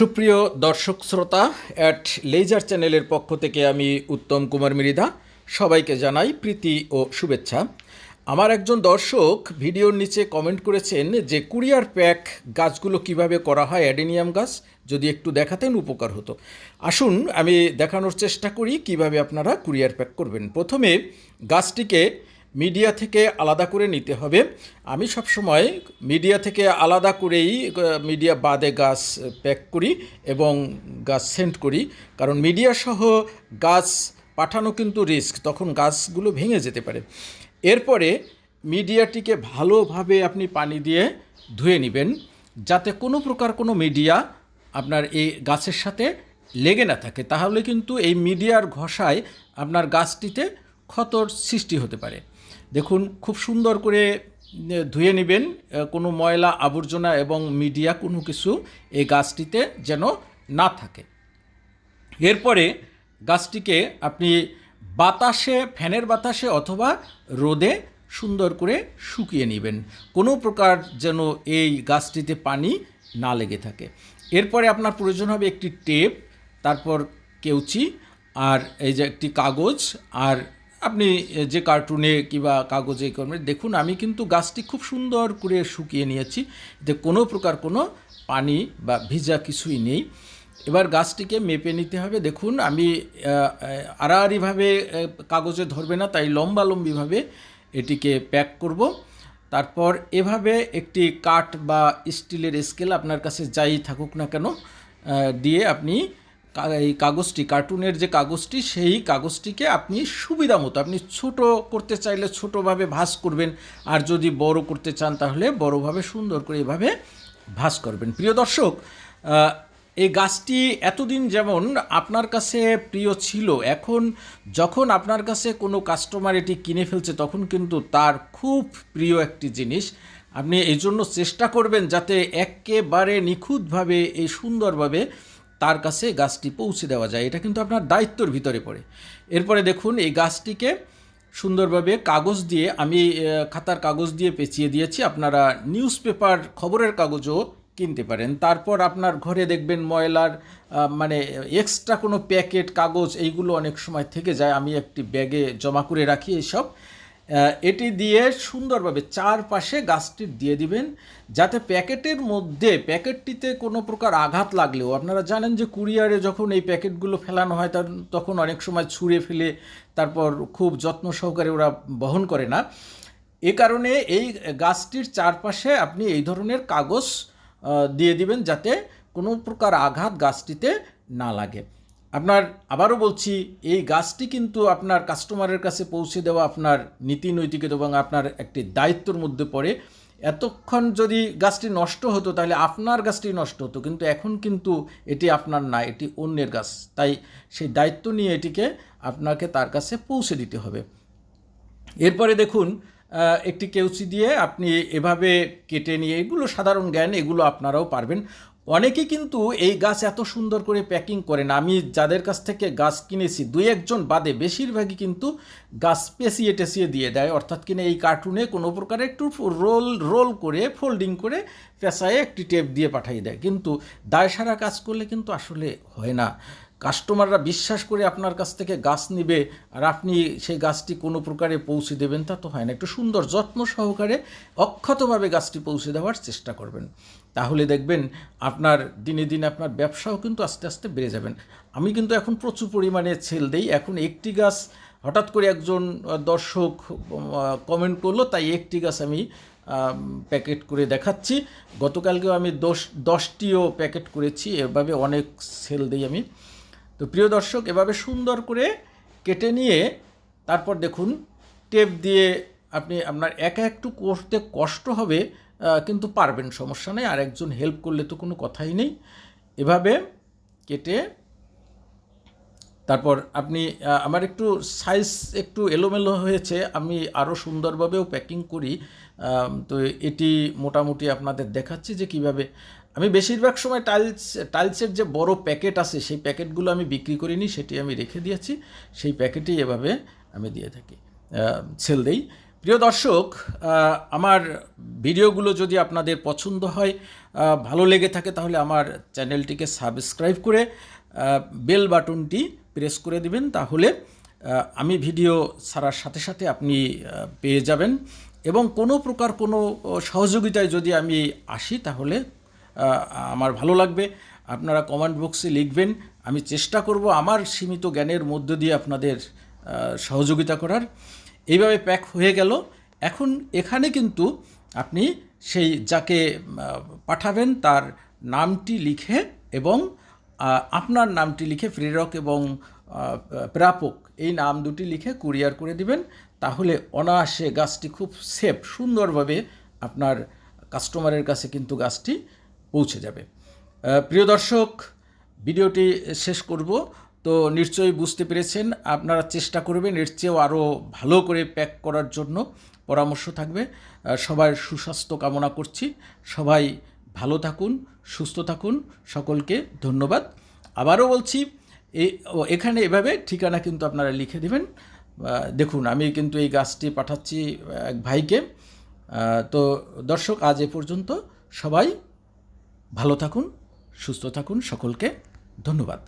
সুপ্রিয় দর্শক শ্রোতা অ্যাট লেজার চ্যানেলের পক্ষ থেকে আমি উত্তম কুমার মৃধা সবাইকে জানাই প্রীতি ও শুভেচ্ছা। আমার একজন দর্শক ভিডিওর নিচে কমেন্ট করেছেন যে কুরিয়ার প্যাক গাছগুলো কীভাবে করা হয়, অ্যাডেনিয়াম গাছ, যদি একটু দেখাতেন উপকার হতো। আসুন, আমি দেখানোর চেষ্টা করি কীভাবে আপনারা কুরিয়ার প্যাক করবেন। প্রথমে গাছটিকে মিডিয়া থেকে আলাদা করে নিতে হবে। আমি সবসময় মিডিয়া থেকে আলাদা করেই মিডিয়া বাদে গাছ প্যাক করি এবং গাছ সেন্ড করি। কারণ মিডিয়া সহ গাছ পাঠানো কিন্তু রিস্ক, তখন গাছগুলো ভেঙে যেতে পারে। এরপরে মিডিয়াটিকে ভালোভাবে আপনি পানি দিয়ে ধুয়ে নেবেন, যাতে কোনো প্রকার কোনো মিডিয়া আপনার এই গাছের সাথে লেগে না থাকে। তাহলে কিন্তু এই মিডিয়ার ঘষায় আপনার গাছটিতে ক্ষতর সৃষ্টি হতে পারে। দেখুন, খুব সুন্দর করে ধুয়ে নেবেন কোনো ময়লা, আবর্জনা এবং মিডিয়া কোনো কিছু এই গাছটিতে যেন না থাকে। এরপরে গাছটিকে আপনি বাতাসে, ফ্যানের বাতাসে অথবা রোদে সুন্দর করে শুকিয়ে নেবেন। কোনো প্রকার যেন এই গাছটিতে পানি না লেগে থাকে। এরপরে আপনার প্রয়োজন হবে একটি টেপ, তারপর কেউচি, আর এই যে একটি কাগজ, আর আপনি যে কার্টুনে কিংবা কাগজে করবেন, দেখুন, আমি কিন্তু গাছটি খুব সুন্দর করে শুকিয়ে নিয়েছি। যে কোনো প্রকার কোনো পানি বা ভিজা কিছুই নেই। এবার গাছটিকে মেপে নিতে হবে। দেখুন, আমি আড়াআড়িভাবে কাগজে ধরবে না, তাই লম্বা লম্বিভাবে এটিকে প্যাক করব। তারপর এভাবে একটি কাঠ বা স্টিলের স্কেল আপনার কাছে যাই থাকুক না কেন দিয়ে আপনি এই কাগজটি, কার্টুনের যে কাগজটি, সেই কাগজটিকে আপনি সুবিধা মতো, আপনি ছোট করতে চাইলে ছোটোভাবে ভাঁজ করবেন, আর যদি বড় করতে চান তাহলে বড়োভাবে সুন্দর করে এভাবে ভাঁজ করবেন। প্রিয় দর্শক এই গাছটি এতদিন যেমন আপনার কাছে প্রিয় ছিল, এখন যখন আপনার কাছে কোনো কাস্টমার এটি কিনে ফেলছে, তখন কিন্তু তার খুব প্রিয় একটি জিনিস। আপনি এই জন্য চেষ্টা করবেন যাতে একেবারে নিখুঁতভাবে, এই সুন্দরভাবে তার কাছে গাছটি পৌঁছে দেওয়া যায়। এটা কিন্তু আপনার দায়িত্বর ভিতরে পড়ে। এরপরে দেখুন, এই গাছটিকে সুন্দরভাবে কাগজ দিয়ে, আমি খাতার কাগজ দিয়ে পেঁচিয়ে দিয়েছি। আপনারা নিউজ পেপার খবরের কাগজও কিনতে পারেন। তারপর আপনার ঘরে দেখবেন ময়লার মানে এক্সট্রা কোনো প্যাকেট, কাগজ, এইগুলো অনেক সময় থেকে যায়। আমি একটি ব্যাগে জমা করে রাখি এইসব। এটি দিয়ে সুন্দরভাবে চারপাশে গাছটি দিয়ে দিবেন, যাতে প্যাকেটের মধ্যে, প্যাকেটটিতে কোনো প্রকার আঘাত লাগলেও, আপনারা জানেন যে কুরিয়ারে যখন এই প্যাকেটগুলো ফেলানো হয়, তার তখন অনেক সময় ছুঁড়ে ফেলে, তারপর খুব যত্ন সহকারে ওরা বহন করে না। এ কারণে এই গাছটির চারপাশে আপনি এই ধরনের কাগজ দিয়ে দিবেন, যাতে কোনো প্রকার আঘাত গাছটিতে না লাগে। আপনার আবারও বলছি, এই গাছটি কিন্তু আপনার কাস্টমারের কাছে পৌঁছে দেওয়া আপনার নীতি নৈতিকতা এবং আপনার একটি দায়িত্বর মধ্যে পড়ে। এতক্ষণ যদি গাছটি নষ্ট হতো, তাহলে আপনার গাছটি নষ্ট হতো, কিন্তু এখন কিন্তু এটি আপনার না, এটি অন্যের গাছ। তাই সেই দায়িত্ব নিয়ে এটিকে আপনাকে তার কাছে পৌঁছে দিতে হবে। এরপরে দেখুন একটি কেউচি দিয়ে আপনি এভাবে কেটে নিয়ে, এগুলো সাধারণ জ্ঞান, এগুলো আপনারাও পারবেন। অনেকে কিন্তু এই গাছ এত সুন্দর করে প্যাকিং করেন আমি যাদের কাছ থেকে গাছ কিনেছি, দুই একজন বাদে বেশিরভাগই কিন্তু গাছ পেঁচিয়ে টেসিয়ে দিয়ে দেয়। অর্থাৎ কিনা এই কার্টুনে কোনো প্রকারে একটু রোল রোল করে, ফোল্ডিং করে পেঁচায়ে একটি টেপ দিয়ে পাঠিয়ে দেয়। কিন্তু দায় সারা কাজ করলে কিন্তু আসলে হয় না। কাস্টমাররা বিশ্বাস করে আপনার কাছ থেকে গাছ নেবে আর আপনি সেই গাছটি কোনো প্রকারে পৌঁছে দেবেন, তা তো হয় না। একটু সুন্দর, যত্ন সহকারে অক্ষতভাবে গাছটি পৌঁছে দেওয়ার চেষ্টা করবেন। তাহলে দেখবেন আপনার দিনে দিনে আপনার ব্যবসাও কিন্তু আস্তে আস্তে বেড়ে যাবেন। আমি কিন্তু এখন প্রচুর পরিমাণে সেল দেই। এখন একটি গাছ হঠাৎ করে একজন দর্শক কমেন্ট করল, তাই একটি গাছ আমি প্যাকেট করে দেখাচ্ছি। গতকালকেও আমি দশ, দশটিও প্যাকেট করেছি। এভাবে অনেক সেল দিই আমি। তো প্রিয় দর্শক, এভাবে সুন্দর করে কেটে নিয়ে তারপর দেখুন, টেপ দিয়ে আপনি আপনার একা একটু করতে কষ্ট হবে কিন্তু পারবেন, সমস্যা নেই। আর একজন হেল্প করলে তো কোনো কথাই নেই। এভাবে কেটে তারপর আপনি আমার একটু সাইজ একটু এলোমেলো হয়েছে, আমি আরও সুন্দরভাবেও প্যাকিং করি। তো এটি মোটামুটি আপনাদের দেখাচ্ছি যে কীভাবে। আমি বেশিরভাগ সময় টাইলস টাইলসের যে বড় প্যাকেট আছে, সেই প্যাকেটগুলো আমি বিক্রি করিনি, সেটি আমি রেখে দিয়েছি। সেই প্যাকেটেই এভাবে আমি দিয়ে থাকি সেল দেই। প্রিয় দর্শক আমার ভিডিওগুলো যদি আপনাদের পছন্দ হয় ভালো লেগে থাকে, তাহলে আমার চ্যানেলটিকে সাবস্ক্রাইব করে বেল বাটনটি প্রেস করে দিবেন, তাহলে আমি ভিডিও ছাড়ার সাথে সাথে আপনি পেয়ে যাবেন। এবং কোনো প্রকার কোনো সহযোগিতায় যদি আমি আসি, তাহলে আমার ভালো লাগবে। আপনারা কমেন্ট বক্সে লিখবেন, আমি চেষ্টা করব আমার সীমিত জ্ঞানের মধ্য দিয়ে আপনাদের সহযোগিতা করার। এইভাবে প্যাক হয়ে গেল। এখন এখানে কিন্তু আপনি সেই যাকে পাঠাবেন, তার নামটি লিখে এবং আপনার নামটি লিখে প্রেরক এবং প্রাপক এই নাম দুটি লিখে কুরিয়ার করে দিবেন। তাহলে অনায়াসে গাছটি খুব সেফ, সুন্দরভাবে আপনার কাস্টমারের কাছে কিন্তু গাছটি পৌঁছে যাবে। প্রিয় দর্শক, ভিডিওটি শেষ করব। তো নিশ্চয়ই বুঝতে পেরেছেন, আপনারা চেষ্টা করবেন এর চেয়েও আরও ভালো করে প্যাক করার জন্য পরামর্শ থাকবে। সবার সুস্বাস্থ্য কামনা করছি। সবাই ভালো থাকুন, সুস্থ থাকুন, সকলকে ধন্যবাদ। আবারও বলছি এখানে এভাবে ঠিকানা কিন্তু আপনারা লিখে দেবেন। দেখুন, আমি কিন্তু এই গাছটি পাঠাচ্ছি এক ভাইকে। তো দর্শক, আজ এ পর্যন্ত সবাই ভালো থাকুন, সুস্থ থাকুন, সকলকে ধন্যবাদ।